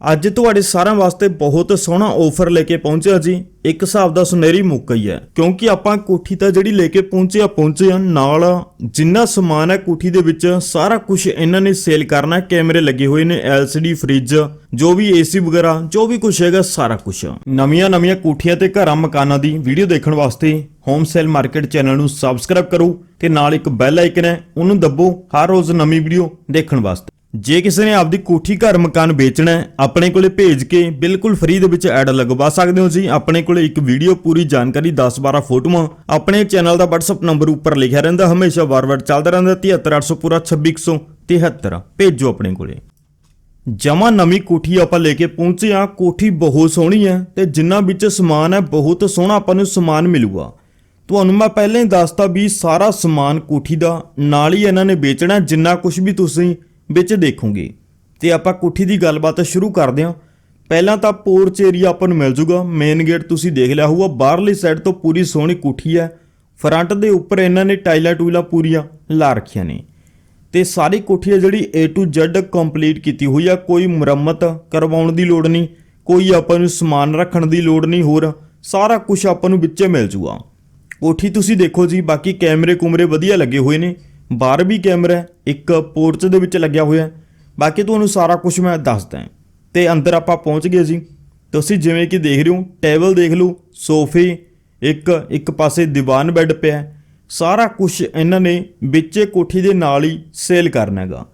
ਅੱਜ ਤੁਹਾਡੇ ਸਾਰਿਆਂ ਵਾਸਤੇ ਬਹੁਤ ਸੋਹਣਾ ਆਫਰ ਲੈ ਕੇ ਪਹੁੰਚਿਆ ਜੀ। ਇੱਕ ਹਿਸਾਬ ਦਾ ਸੁਨਹਿਰੀ ਮੌਕਾ ਹੀ ਹੈ। ਕਿਉਂਕਿ ਆਪਾਂ ਕੋਠੀ ਤਾਂ ਜਿਹੜੀ ਲੈ ਕੇ ਪਹੁੰਚੇ ਆ ਪਹੁੰਚੇ ਆ ਨਾਲ ਜਿੰਨਾ ਸਮਾਨ ਹੈ ਕੋਠੀ ਦੇ ਵਿੱਚ, ਸਾਰਾ ਕੁਝ ਇਹਨਾਂ ਨੇ ਸੇਲ ਕਰਨਾ ਕੈਮਰੇ ਲੱਗੇ ਹੋਏ ਨੇ LCD ਫ੍ਰਿਜ ਜੋ ਵੀ AC ਵਗੈਰਾ, ਜੋ ਵੀ ਕੁਝ ਹੈਗਾ ਸਾਰਾ ਕੁਝ ਨਵੀਆਂ ਨਵੀਆਂ ਕੋਠੀਆਂ ਤੇ ਘਰਾਂ ਮਕਾਨਾਂ ਦੀ ਵੀਡੀਓ ਦੇਖਣ ਵਾਸਤੇ ਹੋਮ ਸੇਲ ਮਾਰਕੀਟ ਚੈਨਲ ਨੂੰ ਸਬਸਕ੍ਰਾਈਬ ਕਰੋ ਤੇ ਨਾਲ ਇੱਕ ਬੈਲ ਆਈਕਨ ਹੈ, ਉਹਨੂੰ ਦੱਬੋ ਹਰ ਰੋਜ਼ ਨਵੀਂ ਵੀਡੀਓ ਦੇਖਣ ਵਾਸਤੇ। ਜੇ ਕਿਸੇ ਨੇ ਆਪਦੀ ਕੋਠੀ ਘਰ ਮਕਾਨ ਵੇਚਣਾ ਹੈ, ਆਪਣੇ ਕੋਲੇ ਭੇਜ ਕੇ ਬਿਲਕੁਲ ਫ੍ਰੀ ਦੇ ਵਿੱਚ ਐਡ ਲਗਵਾ ਸਕਦੇ ਹੋ ਜੀ। ਆਪਣੇ ਕੋਲੇ ਇੱਕ ਵੀਡੀਓ ਪੂਰੀ ਜਾਣਕਾਰੀ 10-12 ਫੋਟੋਆਂ। ਆਪਣੇ ਚੈਨਲ ਦਾ WhatsApp ਨੰਬਰ ਉੱਪਰ ਲਿਖਿਆ ਰਹਿੰਦਾ, ਹਮੇਸ਼ਾ ਵਾਰ-ਵਾਰ ਚੱਲਦਾ ਰਹਿੰਦਾ 73800 ਪੂਰਾ 2673 ਭੇਜੋ ਆਪਣੇ ਕੋਲੇ। ਜਮਾ ਨਵੀਂ ਕੋਠੀ ਆਪਾਂ ਲੈ ਕੇ ਪਹੁੰਚੇ ਆ ਕੋਠੀ ਬਹੁਤ ਸੋਹਣੀ ਹੈ ਤੇ ਜਿੰਨਾ ਵਿੱਚ ਸਮਾਨ ਹੈ, ਬਹੁਤ ਸੋਹਣਾ ਆਪਾਂ ਨੂੰ ਸਮਾਨ ਮਿਲੂਗਾ। ਤੁਹਾਨੂੰ ਮੈਂ ਪਹਿਲਾਂ ਹੀ ਦੱਸਤਾ ਵੀ ਸਾਰਾ ਸਮਾਨ ਕੋਠੀ ਦਾ, ਨਾਲ ਹੀ ਇਹਨਾਂ ਨੇ ਵੇਚਣਾ, ਜਿੰਨਾ ਕੁਝ ਵੀ ਤੁਸੀਂ ਵਿੱਚ ਦੇਖੋਗੇ। ਤੇ ਆਪਾਂ ਕੋਠੀ ਦੀ ਗੱਲਬਾਤ ਸ਼ੁਰੂ ਕਰਦੇ ਹਾਂ। ਪਹਿਲਾਂ ਤਾਂ ਪੋਰਚ ਏਰੀਆ ਆਪਾਂ ਨੂੰ ਮਿਲ ਜੂਗਾ। ਮੇਨ ਗੇਟ ਤੁਸੀਂ ਦੇਖ ਲਿਆ ਹੋਊਗਾ। ਬਾਹਰਲੀ ਸਾਈਡ ਤੋਂ ਪੂਰੀ ਸੋਹਣੀ ਕੋਠੀ ਹੈ। ਫਰੰਟ ਦੇ ਉੱਪਰ ਇਹਨਾਂ ਨੇ ਟਾਈਲਾਂ ਟੂਲਾਂ ਪੂਰੀਆਂ ਲਾ ਰੱਖੀਆਂ ਨੇ। ਤੇ ਸਾਰੀ ਕੋਠੀ ਹੈ ਜਿਹੜੀ A to Z ਕੰਪਲੀਟ ਕੀਤੀ ਹੋਈ ਆ। ਕੋਈ ਮੁਰੰਮਤ ਕਰਵਾਉਣ ਦੀ ਲੋੜ ਨਹੀਂ। ਕੋਈ ਆਪਾਂ ਨੂੰ ਸਮਾਨ ਰੱਖਣ ਦੀ ਲੋੜ ਨਹੀਂ ਹੋਰ। ਸਾਰਾ ਕੁਝ ਆਪਾਂ ਨੂੰ ਵਿੱਚੇ ਮਿਲ ਜੂਗਾ। ਕੋਠੀ ਤੁਸੀਂ ਦੇਖੋ ਜੀ। ਬਾਕੀ ਕੈਮਰੇ ਕੁਮਰੇ ਵਧੀਆ ਲੱਗੇ ਹੋਏ ਨੇ। ਬਾਹਰ ਵੀ ਕੈਮਰਾ ਇੱਕ ਪੋਰਚ ਦੇ ਵਿੱਚ ਲੱਗਿਆ ਹੋਇਆ ਹੈ। ਬਾਕੀ ਤੁਹਾਨੂੰ ਸਾਰਾ ਕੁਝ ਮੈਂ ਦੱਸਦਾ ਤੇ ਅੰਦਰ ਆਪਾਂ ਪਹੁੰਚ ਗਏ ਜੀ। ਤੁਸੀਂ ਜਿਵੇਂ ਕਿ ਦੇਖ ਰਹੇ ਹੋ, ਟੇਬਲ ਦੇਖ ਲਓ, ਸੋਫੇ, ਇੱਕ ਇੱਕ ਪਾਸੇ ਦੀਵਾਨ ਬੈੱਡ ਪਿਆ ਸਾਰਾ ਕੁਝ ਇਹਨਾਂ ਨੇ ਵਿੱਚ ਕੋਠੀ ਦੇ ਨਾਲ ਹੀ ਸੇਲ ਕਰਨਾ ਹੈਗਾ।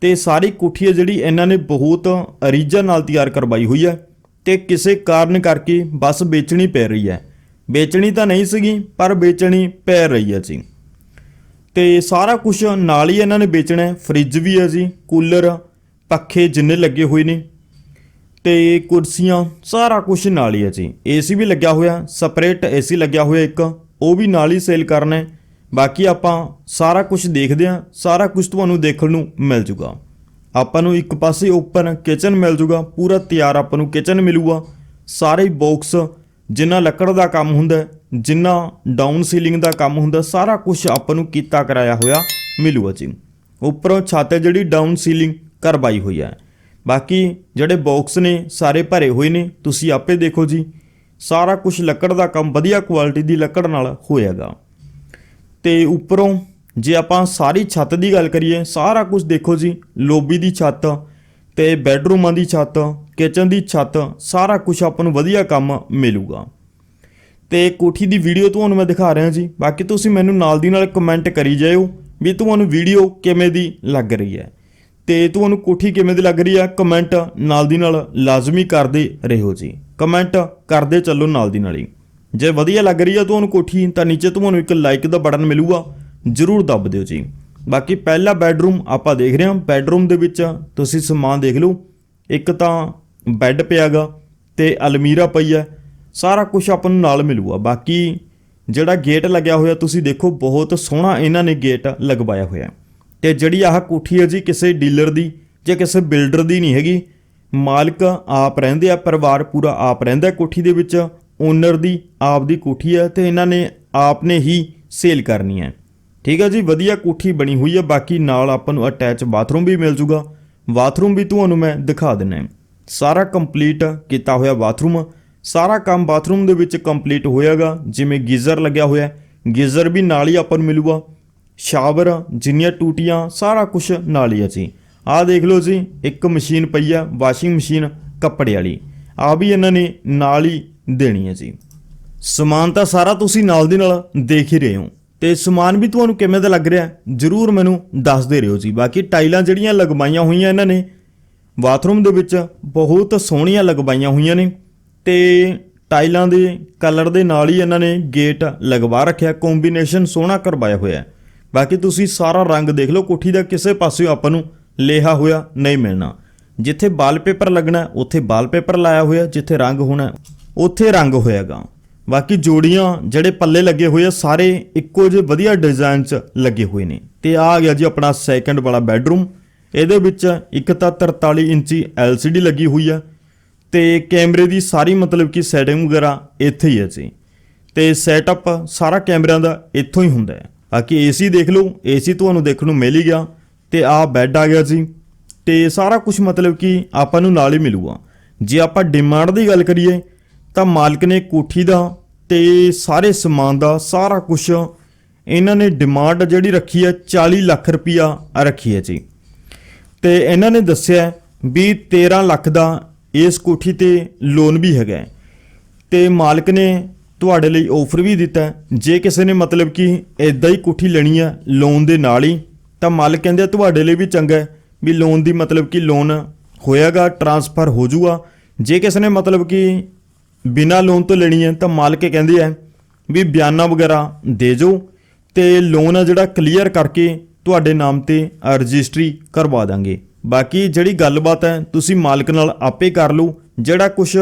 ਤੇ ਸਾਰੀ ਕੋਠੀ ਹੈ ਜਿਹੜੀ ਇਹਨਾਂ ਨੇ ਬਹੁਤ ਅਰੀਜਾ ਨਾਲ ਤਿਆਰ ਕਰਵਾਈ ਹੋਈ ਹੈ। ਤੇ ਕਿਸੇ ਕਾਰਨ ਕਰਕੇ ਬਸ ਵੇਚਣੀ ਪੈ ਰਹੀ ਹੈ। ਵੇਚਣੀ ਤਾਂ ਨਹੀਂ ਸੀਗੀ, ਪਰ ਵੇਚਣੀ ਪੈ ਰਹੀ ਹੈ ਜੀ। ਤੇ ਸਾਰਾ ਕੁਝ ਨਾਲ ਹੀ ਇਹਨਾਂ ਨੇ ਵੇਚਣਾ ਹੈ। ਫ੍ਰਿਜ ਵੀ ਹੈ ਜੀ, ਕੂਲਰ, ਪੱਖੇ ਜਿੰਨੇ ਲੱਗੇ ਹੋਏ ਨੇ। ਤੇ ਕੁਰਸੀਆਂ, ਸਾਰਾ ਕੁਝ ਨਾਲ ਹੀ ਹੈ ਜੀ। ਏਸੀ ਵੀ ਲੱਗਿਆ ਹੋਇਆ ਸਪਰੇਟ ਏਸੀ ਲੱਗਿਆ ਹੋਇਆ ਇੱਕ, ਉਹ ਵੀ ਨਾਲ ਹੀ ਸੇਲ ਕਰਨਾ ਹੈ। ਬਾਕੀ ਆਪਾਂ ਸਾਰਾ ਕੁਝ ਦੇਖਦੇ ਹਾਂ, ਸਾਰਾ ਕੁਝ ਤੁਹਾਨੂੰ ਦੇਖਣ ਨੂੰ ਮਿਲ ਜੂਗਾ। ਆਪਾਂ ਨੂੰ ਇੱਕ ਪਾਸੇ ਓਪਨ ਕਿਚਨ ਮਿਲ ਜੂਗਾ, ਪੂਰਾ ਤਿਆਰ ਆਪਾਂ ਨੂੰ ਕਿਚਨ ਮਿਲੂਗਾ। ਸਾਰੇ ਬਾਕਸ ਜਿੰਨਾ ਲੱਕੜ ਦਾ ਕੰਮ ਹੁੰਦਾ, ਜਿੰਨਾ ਡਾਊਨ ਸੀਲਿੰਗ ਦਾ ਕੰਮ ਹੁੰਦਾ, ਸਾਰਾ ਕੁਝ ਆਪਾਂ ਨੂੰ ਕੀਤਾ ਕਰਾਇਆ ਹੋਇਆ ਮਿਲੂਗਾ ਜੀ। ਉੱਪਰੋਂ ਛੱਤ ਜਿਹੜੀ ਡਾਊਨ ਸੀਲਿੰਗ ਕਰਵਾਈ ਹੋਈ ਹੈ। ਬਾਕੀ ਜਿਹੜੇ ਬਾਕਸ ਨੇ, ਸਾਰੇ ਭਰੇ ਹੋਏ ਨੇ, ਤੁਸੀਂ ਆਪੇ ਦੇਖੋ ਜੀ, ਸਾਰਾ ਕੁਝ ਲੱਕੜ ਦਾ ਕੰਮ, ਵਧੀਆ ਕੁਆਲਿਟੀ ਦੀ ਲੱਕੜ ਨਾਲ ਹੋਇਆਗਾ। ਤੇ ਉੱਪਰੋਂ ਜੇ ਆਪਾਂ ਸਾਰੀ ਛੱਤ ਦੀ ਗੱਲ ਕਰੀਏ, ਸਾਰਾ ਕੁਝ ਦੇਖੋ ਜੀ, ਲੋਬੀ ਦੀ ਛੱਤ ਤੇ ਬੈੱਡਰੂਮਾਂ ਦੀ ਛੱਤ ਕਿਚਨ ਦੀ ਛੱਤ, ਸਾਰਾ ਕੁਝ ਆਪਾਂ ਨੂੰ ਵਧੀਆ ਕੰਮ ਮਿਲੂਗਾ। ਤੇ ਕੋਠੀ ਦੀ ਵੀਡੀਓ ਤੁਹਾਨੂੰ ਮੈਂ ਦਿਖਾ ਰਿਹਾ ਜੀ। ਬਾਕੀ ਤੁਸੀਂ ਮੈਨੂੰ ਨਾਲ ਦੀ ਨਾਲ ਕਮੈਂਟ ਕਰੀ ਜਾਇਓ ਵੀ ਤੁਹਾਨੂੰ ਵੀਡੀਓ ਕਿਵੇਂ ਦੀ ਲੱਗ ਰਹੀ ਹੈ। ਤੇ ਤੁਹਾਨੂੰ ਕੋਠੀ ਕਿਵੇਂ ਦੀ ਲੱਗ ਰਹੀ ਹੈ ਕਮੈਂਟ ਨਾਲ ਦੀ ਨਾਲ ਲਾਜ਼ਮੀ ਕਰਦੇ ਰਹੋ ਜੀ। ਕਮੈਂਟ ਕਰਦੇ ਚੱਲੋ ਨਾਲ ਦੀ ਨਾਲ ਹੀ। ਜੇ ਵਧੀਆ ਲੱਗ ਰਹੀ ਹੈ ਤੁਹਾਨੂੰ ਕੋਠੀ, ਤਾਂ ਨੀਚੇ ਤੁਹਾਨੂੰ ਇੱਕ ਲਾਈਕ ਦਾ ਬਟਨ ਮਿਲੂਗਾ, ਜਰੂਰ ਦੱਬ ਦਿਓ ਜੀ। ਬਾਕੀ ਪਹਿਲਾ ਬੈੱਡਰੂਮ ਆਪਾਂ ਦੇਖ ਰਹੇ ਹਾਂ। ਬੈੱਡਰੂਮ ਦੇ ਵਿੱਚ ਤੁਸੀਂ ਸਮਾਨ ਦੇਖ ਲਓ। ਇੱਕ ਤਾਂ ਬੈੱਡ ਪਿਆਗਾ ਤੇ ਅਲਮੀਰਾ ਪਈ ਹੈ ਸਾਰਾ ਕੁਝ ਆਪਾਂ ਨੂੰ ਨਾਲ ਮਿਲੂਗਾ। ਬਾਕੀ ਜਿਹੜਾ ਗੇਟ ਲੱਗਿਆ ਹੋਇਆ, ਤੁਸੀਂ ਦੇਖੋ, ਬਹੁਤ ਸੋਹਣਾ ਇਹਨਾਂ ਨੇ ਗੇਟ ਲਗਵਾਇਆ ਹੋਇਆ। ਹੈ। ਤੇ ਜਿਹੜੀ ਆਹ ਕੋਠੀ ਹੈ ਜੀ, ਕਿਸੇ ਡੀਲਰ ਦੀ ਜਾਂ ਕਿਸੇ ਬਿਲਡਰ ਦੀ ਨਹੀਂ ਹੈਗੀ। ਮਾਲਕ ਆਪ ਰਹਿੰਦੇ ਆ, ਪਰਿਵਾਰ ਪੂਰਾ ਆਪ ਰਹਿੰਦਾ ਕੋਠੀ ਦੇ ਵਿੱਚ। ਓਨਰ ਦੀ ਆਪ ਦੀ ਕੋਠੀ ਹੈ ਤੇ ਇਹਨਾਂ ਨੇ ਆਪ ਨੇ ਹੀ ਸੇਲ ਕਰਨੀ ਹੈ। ਠੀਕ ਹੈ ਜੀ, ਵਧੀਆ ਕੋਠੀ ਬਣੀ ਹੋਈ ਹੈ। ਬਾਕੀ ਨਾਲ ਆਪਾਂ ਨੂੰ ਅਟੈਚ ਬਾਥਰੂਮ ਵੀ ਮਿਲ ਜੂਗਾ। ਬਾਥਰੂਮ ਵੀ ਤੁਹਾਨੂੰ ਮੈਂ ਦਿਖਾ ਦਿੰਨਾ ਸਾਰਾ ਕੰਪਲੀਟ ਕੀਤਾ ਹੋਇਆ ਬਾਥਰੂਮ ਸਾਰਾ ਕੰਮ ਬਾਥਰੂਮ ਦੇ ਵਿੱਚ ਕੰਪਲੀਟ ਹੋਇਆਗਾ, ਜਿਵੇਂ ਗੀਜ਼ਰ ਲੱਗਿਆ ਹੋਇਆ। ਗੀਜ਼ਰ ਵੀ ਨਾਲ ਹੀ ਆਪਾਂ ਨੂੰ ਮਿਲੂਗਾ। ਸ਼ਾਵਰ, ਜਿੰਨੀਆਂ ਟੂਟੀਆਂ, ਸਾਰਾ ਕੁਝ ਨਾਲ ਹੀ ਹੈ ਜੀ। ਆਹ ਦੇਖ ਲਓ ਜੀ, ਇੱਕ ਮਸ਼ੀਨ ਪਈ ਆ ਵਾਸ਼ਿੰਗ ਮਸ਼ੀਨ ਕੱਪੜੇ ਵਾਲੀ। ਆ ਵੀ ਇਹਨਾਂ ਨੇ ਨਾਲ ਹੀ ਦੇਣੀ ਹੈ ਜੀ। ਸਮਾਨ ਤਾਂ ਸਾਰਾ ਤੁਸੀਂ ਨਾਲ ਦੀ ਨਾਲ ਦੇਖ ਹੀ ਰਹੇ ਹੋ। ਤੇ ਸਮਾਨ ਵੀ ਤੁਹਾਨੂੰ ਕਿਵੇਂ ਦਾ ਲੱਗ ਰਿਹਾ, ਜਰੂਰ ਮੈਨੂੰ ਦੱਸਦੇ ਰਹੋ ਜੀ। ਬਾਕੀ ਟਾਈਲਾਂ ਜਿਹੜੀਆਂ ਲਗਵਾਈਆਂ ਹੋਈਆਂ ਇਹਨਾਂ ਨੇ ਬਾਥਰੂਮ ਦੇ ਵਿੱਚ ਬਹੁਤ ਸੋਹਣੀਆਂ ਲਗਵਾਈਆਂ ਹੋਈਆਂ ਨੇ ਤੇ ਟਾਈਲਾਂ ਦੇ ਕਲਰ ਦੇ ਨਾਲ ਹੀ ਇਹਨਾਂ ਨੇ ਗੇਟ ਲਗਵਾ ਰੱਖਿਆ ਕੰਬੀਨੇਸ਼ਨ ਸੋਹਣਾ ਕਰਵਾਇਆ ਹੋਇਆ ਹੈ। ਬਾਕੀ ਤੁਸੀਂ ਸਾਰਾ ਰੰਗ ਦੇਖ ਲਓ, ਕੋਠੀ ਦਾ ਕਿਸੇ ਪਾਸੇ ਆਪਾਂ ਨੂੰ ਲੇਹਾ ਹੋਇਆ ਨਹੀਂ ਮਿਲਣਾ। ਜਿੱਥੇ ਵਾਲਪੇਪਰ ਲੱਗਣਾ, ਉੱਥੇ ਵਾਲਪੇਪਰ ਲਾਇਆ ਹੋਇਆ, ਜਿੱਥੇ ਰੰਗ ਹੋਣਾ, ਉੱਥੇ ਰੰਗ ਹੋਏਗਾ ਬਾਕੀ ਜੋੜੀਆਂ ਜਿਹੜੇ ਪੱਲੇ ਲੱਗੇ ਹੋਏ ਆ, ਸਾਰੇ ਇੱਕੋ ਜਿਹੇ ਵਧੀਆ ਡਿਜ਼ਾਈਨ 'ਚ ਲੱਗੇ ਹੋਏ ਨੇ। ਤੇ ਆ ਗਿਆ ਜੀ ਆਪਣਾ ਸੈਕੰਡ ਵਾਲਾ ਬੈੱਡਰੂਮ ਇਹਦੇ ਵਿੱਚ ਇੱਕ ਤਾਂ 43 ਇੰਚੀ LCD ਲੱਗੀ ਹੋਈ ਆ ਤੇ ਕੈਮਰੇ ਦੀ ਸਾਰੀ ਮਤਲਬ ਕਿ ਸੈਟਿੰਗ ਵਗੈਰਾ ਇੱਥੇ ਹੀ ਹੈ ਜੀ। ਤੇ ਸੈਟਅਪ ਸਾਰਾ ਕੈਮਰਿਆਂ ਦਾ ਇੱਥੋਂ ਹੀ ਹੁੰਦਾ ਹੈ। ਬਾਕੀ ਏਸੀ ਦੇਖ ਲਓ ਏਸੀ ਤੁਹਾਨੂੰ ਦੇਖਣ ਨੂੰ ਮਿਲ ਹੀ ਗਿਆ ਤੇ ਆਹ ਬੈੱਡ ਆ ਗਿਆ ਜੀ। ਤੇ ਸਾਰਾ ਕੁਝ ਮਤਲਬ ਕਿ ਆਪਾਂ ਨੂੰ ਨਾਲ ਹੀ ਮਿਲੂਗਾ। ਜੇ ਆਪਾਂ ਡਿਮਾਂਡ ਦੀ ਗੱਲ ਕਰੀਏ, ਤਾਂ ਮਾਲਕ ਨੇ ਕੋਠੀ ਦਾ ਤੇ ਸਾਰੇ ਸਮਾਨ ਦਾ ਸਾਰਾ ਕੁਝ ਇਹਨਾਂ ਨੇ ਡਿਮਾਂਡ ਜਿਹੜੀ ਰੱਖੀ ਹੈ 40 ਲੱਖ ਰੁਪਇਆ ਰੱਖੀ ਹੈ ਜੀ। ਤੇ ਇਹਨਾਂ ਨੇ ਦੱਸਿਆ ਵੀ 13 ਲੱਖ ਦਾ ਇਸ ਕੋਠੀ ਤੇ ਲੋਨ ਵੀ ਹੈਗਾ ਹੈ। ਤੇ ਮਾਲਕ ਨੇ ਤੁਹਾਡੇ ਲਈ ਆਫਰ ਵੀ ਦਿੱਤਾ ਜੇ ਕਿਸੇ ਨੇ ਮਤਲਬ ਕਿ ਇਦਾਂ ਹੀ ਕੋਠੀ ਲੈਣੀ ਹੈ ਲੋਨ ਦੇ ਨਾਲ ਹੀ, ਤਾਂ ਮਾਲਕ ਕਹਿੰਦੇ ਤੁਹਾਡੇ ਲਈ ਵੀ ਚੰਗਾ ਵੀ ਲੋਨ ਦੀ ਮਤਲਬ ਕਿ ਲੋਨ ਹੋਇਆਗਾ ਟਰਾਂਸਫਰ ਹੋ ਜਾਊਗਾ ਜੇ ਕਿਸੇ ਨੇ ਮਤਲਬ ਕਿ ਬਿਨਾ ਲੋਨ ਤੋਂ ਲੈਣੀ ਹੈ, ਤਾਂ ਮਾਲਕ ਕਹਿੰਦੇ ਆ ਵੀ ਬਿਆਨਾ ਵਗੈਰਾ ਦੇ ਜੋ ਤੇ ਲੋਨ ਆ ਜਿਹੜਾ ਕਲੀਅਰ ਕਰਕੇ ਤੁਹਾਡੇ ਨਾਮ ਤੇ ਰਜਿਸਟਰੀ ਕਰਵਾ ਦਾਂਗੇ। ਬਾਕੀ ਜਿਹੜੀ ਗੱਲਬਾਤ ਹੈ, ਤੁਸੀਂ ਮਾਲਕ ਨਾਲ ਆਪੇ ਕਰ ਲਓ। ਜਿਹੜਾ ਕੁਝ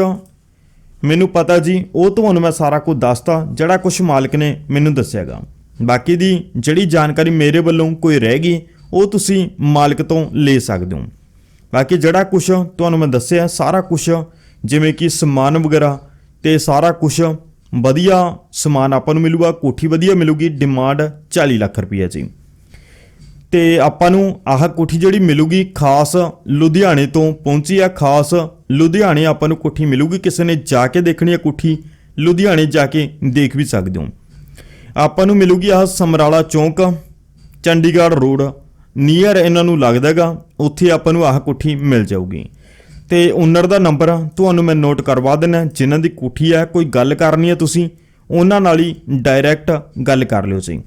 ਮੈਨੂੰ ਪਤਾ ਜੀ, ਉਹ ਤੁਹਾਨੂੰ ਮੈਂ ਸਾਰਾ ਕੁਝ ਦੱਸਤਾ। ਜਿਹੜਾ ਕੁਝ ਮਾਲਕ ਨੇ ਮੈਨੂੰ ਦੱਸਿਆਗਾ। ਬਾਕੀ ਦੀ ਜਿਹੜੀ ਜਾਣਕਾਰੀ ਮੇਰੇ ਵੱਲੋਂ ਕੋਈ ਰਹਿ ਗਈ, ਉਹ ਤੁਸੀਂ ਮਾਲਕ ਤੋਂ ਲੈ ਸਕਦੇ ਹੋ। ਬਾਕੀ ਜਿਹੜਾ ਕੁਝ ਤੁਹਾਨੂੰ ਮੈਂ ਦੱਸਿਆ, ਸਾਰਾ ਕੁਝ ਜਿਵੇਂ ਕਿ ਸਮਾਨ ਵਗੈਰਾ ਤੇ ਸਾਰਾ ਕੁਝ ਵਧੀਆ ਸਮਾਨ ਆਪਾਂ ਨੂੰ ਮਿਲੂਗਾ, ਕੋਠੀ ਵਧੀਆ ਮਿਲੂਗੀ ਡਿਮਾਂਡ 40 ਲੱਖ ਰੁਪਏ ਜੀ। ਤੇ ਆਪਾਂ ਨੂੰ ਆਹ ਕੋਠੀ ਜਿਹੜੀ ਮਿਲੂਗੀ ਖਾਸ ਲੁਧਿਆਣੇ ਤੋਂ ਪਹੁੰਚੀ ਆ, ਖਾਸ ਲੁਧਿਆਣੇ ਆਪਾਂ ਨੂੰ ਕੋਠੀ ਮਿਲੂਗੀ। ਕਿਸੇ ਨੇ ਜਾ ਕੇ ਦੇਖਣੀ ਹੈ ਕੋਠੀ, ਲੁਧਿਆਣੇ ਜਾ ਕੇ ਦੇਖ ਵੀ ਸਕਦੇ ਹੋ। ਆਪਾਂ ਨੂੰ ਮਿਲੂਗੀ ਆਹ ਸਮਰਾਲਾ ਚੌਂਕ, ਚੰਡੀਗੜ੍ਹ ਰੋਡ। ਨੀਅਰ ਇਹਨਾਂ ਨੂੰ ਲੱਗਦਾਗਾ ਉੱਥੇ ਆਪਾਂ ਨੂੰ ਆਹ ਕੋਠੀ ਮਿਲ ਜਾਊਗੀ। ਤੇ ਓਨਰ ਦਾ ਨੰਬਰ ਤੁਹਾਨੂੰ ਮੈਂ ਨੋਟ ਕਰਵਾ ਦਿੰਦਾ ਜਿਨ੍ਹਾਂ ਦੀ ਕੋਠੀ ਹੈ ਕੋਈ ਗੱਲ ਕਰਨੀ ਹੈ ਤੁਸੀਂ, ਉਹਨਾਂ ਨਾਲ ਹੀ ਡਾਇਰੈਕਟ ਗੱਲ ਕਰ ਲਿਓ ਜੀ।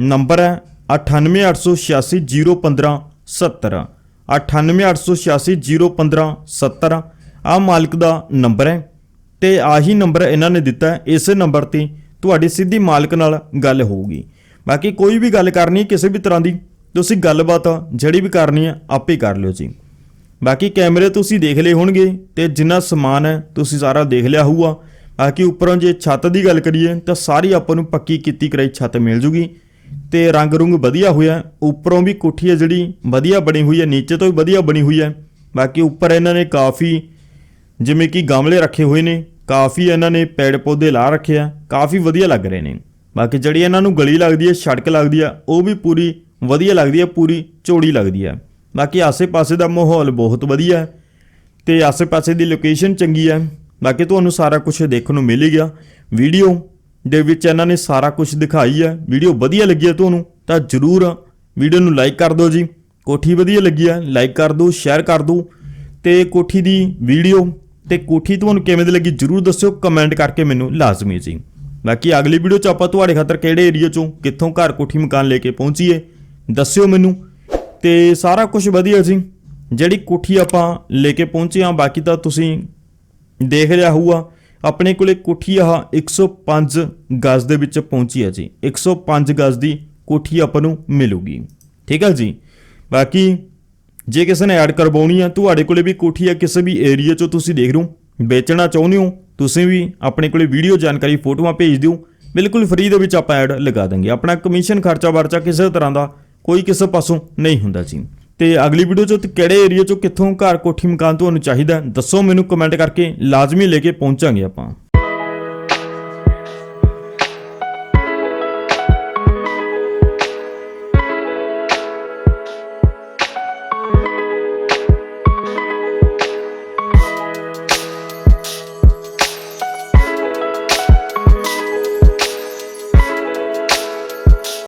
ਨੰਬਰ ਹੈ 9886601570 9886601570 ਆ ਮਾਲਕ ਦਾ ਨੰਬਰ ਹੈ ਤੇ ਆਹੀ ਨੰਬਰ ਇਹਨਾਂ ਨੇ ਦਿੱਤਾ ਹੈ। ਇਸੇ ਨੰਬਰ ਤੇ ਤੁਹਾਡੀ ਸਿੱਧੀ ਮਾਲਕ ਨਾਲ ਗੱਲ ਹੋਊਗੀ। ਬਾਕੀ ਕੋਈ ਵੀ ਗੱਲ ਕਰਨੀ ਕਿਸੇ ਵੀ ਤਰ੍ਹਾਂ ਦੀ, ਤੁਸੀਂ ਗੱਲਬਾਤ ਜਿਹੜੀ ਵੀ ਕਰਨੀ ਹੈ, ਆਪੇ ਕਰ ਲਿਓ ਜੀ। ਬਾਕੀ ਕੈਮਰੇ ਤੁਸੀਂ ਦੇਖ ਲਏ ਹੋਣਗੇ ਤੇ ਜਿੰਨਾ ਸਮਾਨ ਹੈ, ਤੁਸੀਂ ਸਾਰਾ ਦੇਖ ਲਿਆ ਹੋਊਗਾ। ਬਾਕੀ ਉੱਪਰੋਂ ਜੇ ਛੱਤ ਦੀ ਗੱਲ ਕਰੀਏ, ਤਾਂ ਸਾਰੀ ਆਪਾਂ ਨੂੰ ਪੱਕੀ ਕੀਤੀ ਕਰਾਈ ਛੱਤ ਮਿਲ ਜੂਗੀ। ਤੇ ਰੰਗ ਰੁੰਗ ਵਧੀਆ ਹੋਇਆ ਉੱਪਰੋਂ ਵੀ ਕੋਠੀ ਹੈ ਜਿਹੜੀ, ਵਧੀਆ ਬਣੀ ਹੋਈ ਹੈ। ਨੀਚੇ ਤੋਂ ਵੀ ਵਧੀਆ ਬਣੀ ਹੋਈ ਹੈ। ਬਾਕੀ ਉੱਪਰ ਇਹਨਾਂ ਨੇ ਕਾਫੀ, ਜਿਵੇਂ ਕਿ ਗਮਲੇ ਰੱਖੇ ਹੋਏ ਨੇ, ਕਾਫੀ ਇਹਨਾਂ ਨੇ ਪੇੜ ਪੌਦੇ ਲਾ ਰੱਖੇ ਆ। ਕਾਫੀ ਵਧੀਆ ਲੱਗ ਰਹੇ ਨੇ। ਬਾਕੀ ਜਿਹੜੀ ਇਹਨਾਂ ਨੂੰ ਗਲੀ ਲੱਗਦੀ ਹੈ, ਸੜਕ ਲੱਗਦੀ ਆ, ਉਹ ਵੀ ਪੂਰੀ ਵਧੀਆ ਲੱਗਦੀ ਹੈ ਪੂਰੀ ਚੌੜੀ ਲੱਗਦੀ ਹੈ ਬਾਕੀ ਆਸੇ-ਪਾਸੇ ਦਾ ਮਾਹੌਲ ਬਹੁਤ ਵਧੀਆ ਹੈ ਤੇ ਆਸੇ-ਪਾਸੇ ਦੀ ਲੋਕੇਸ਼ਨ ਚੰਗੀ ਹੈ ਬਾਕੀ ਤੁਹਾਨੂੰ ਸਾਰਾ ਕੁਝ ਦੇਖਣ ਨੂੰ ਮਿਲ ਗਿਆ। ਵੀਡੀਓ ਦੇ ਵਿੱਚ ਇਹਨਾਂ ਨੇ ਸਾਰਾ ਕੁਝ ਦਿਖਾਈ ਹੈ। ਵੀਡੀਓ ਵਧੀਆ ਲੱਗੀ ਹੈ ਤੁਹਾਨੂੰ ਤਾਂ ਜਰੂਰ ਵੀਡੀਓ ਨੂੰ ਲਾਈਕ ਕਰ ਦਿਓ ਜੀ। ਕੋਠੀ ਵਧੀਆ ਲੱਗੀ ਹੈ, ਲਾਈਕ ਕਰ ਦਿਓ, ਸ਼ੇਅਰ ਕਰ ਦਿਓ। ਤੇ ਕੋਠੀ ਦੀ ਵੀਡੀਓ ਤੇ ਕੋਠੀ ਤੁਹਾਨੂੰ ਕਿਵੇਂ ਦੀ ਲੱਗੀ ਜਰੂਰ ਦੱਸਿਓ, ਕਮੈਂਟ ਕਰਕੇ ਮੈਨੂੰ ਲਾਜ਼ਮੀ ਜੀ। ਬਾਕੀ ਅਗਲੀ ਵੀਡੀਓ ਚ ਆਪਾਂ ਤੁਹਾਡੇ ਖਾਤਰ ਕਿਹੜੇ ਏਰੀਆ ਚੋਂ, ਕਿੱਥੋਂ ਘਰ ਕੋਠੀ ਮਕਾਨ ਲੈ ਕੇ ਪਹੁੰਚੀਏ ਦੱਸਿਓ ਮੈਨੂੰ। ਤੇ ਸਾਰਾ ਕੁਝ ਵਧੀਆ ਜੀ। ਜਿਹੜੀ ਕੋਠੀ ਆਪਾਂ ਲੈ ਕੇ ਪਹੁੰਚੇ ਹਾਂ, ਬਾਕੀ ਤਾਂ ਤੁਸੀਂ ਦੇਖ ਰਿਹਾ ਹੋਊਗਾ। ਆਪਣੇ ਕੋਲੇ ਕੋਠੀ ਆਹ 105 ਗਜ਼ ਦੇ ਵਿੱਚ ਪਹੁੰਚੀ ਹੈ ਜੀ। 105 ਗਜ਼ ਦੀ ਕੋਠੀ ਆਪਾਂ ਨੂੰ ਮਿਲੂਗੀ। ਠੀਕ ਹੈ ਜੀ? ਬਾਕੀ ਜੇ ਕਿਸੇ ਨੇ ਐਡ ਕਰਵਾਉਣੀ ਆ, ਤੁਹਾਡੇ ਕੋਲੇ ਵੀ ਕੋਠੀ ਆ, ਕਿਸੇ ਵੀ ਏਰੀਆ 'ਚੋਂ ਤੁਸੀਂ ਦੇਖ ਰਹੇ ਹੋ, ਵੇਚਣਾ ਚਾਹੁੰਦੇ ਹੋ, ਤੁਸੀਂ ਵੀ ਆਪਣੇ ਕੋਲੇ ਵੀਡੀਓ ਜਾਣਕਾਰੀ ਫੋਟੋਆਂ ਭੇਜ ਦਿਓ। ਬਿਲਕੁਲ ਫ੍ਰੀ ਦੇ ਵਿੱਚ ਆਪਾਂ ਐਡ ਲਗਾ ਦਾਂਗੇ ਆਪਣਾ ਕਮਿਸ਼ਨ ਖਰਚਾ ਵਰਚਾ ਕਿਸੇ ਤਰ੍ਹਾਂ ਦਾ ਕੋਈ ਕਿਸੇ ਪਾਸੋਂ ਨਹੀਂ ਹੁੰਦਾ ਜੀ। ਤੇ ਅਗਲੀ ਵੀਡੀਓ 'ਚ ਕਿਹੜੇ ਏਰੀਆ 'ਚੋਂ ਕਿੱਥੋਂ ਘਰ ਕੋਠੀ ਮਕਾਨ ਤੁਹਾਨੂੰ ਚਾਹੀਦਾ ਦੱਸੋ ਮੈਨੂੰ ਕਮੈਂਟ ਕਰਕੇ ਲਾਜ਼ਮੀ ਲੈ ਕੇ ਪਹੁੰਚਾਂਗੇ ਆਪਾਂ।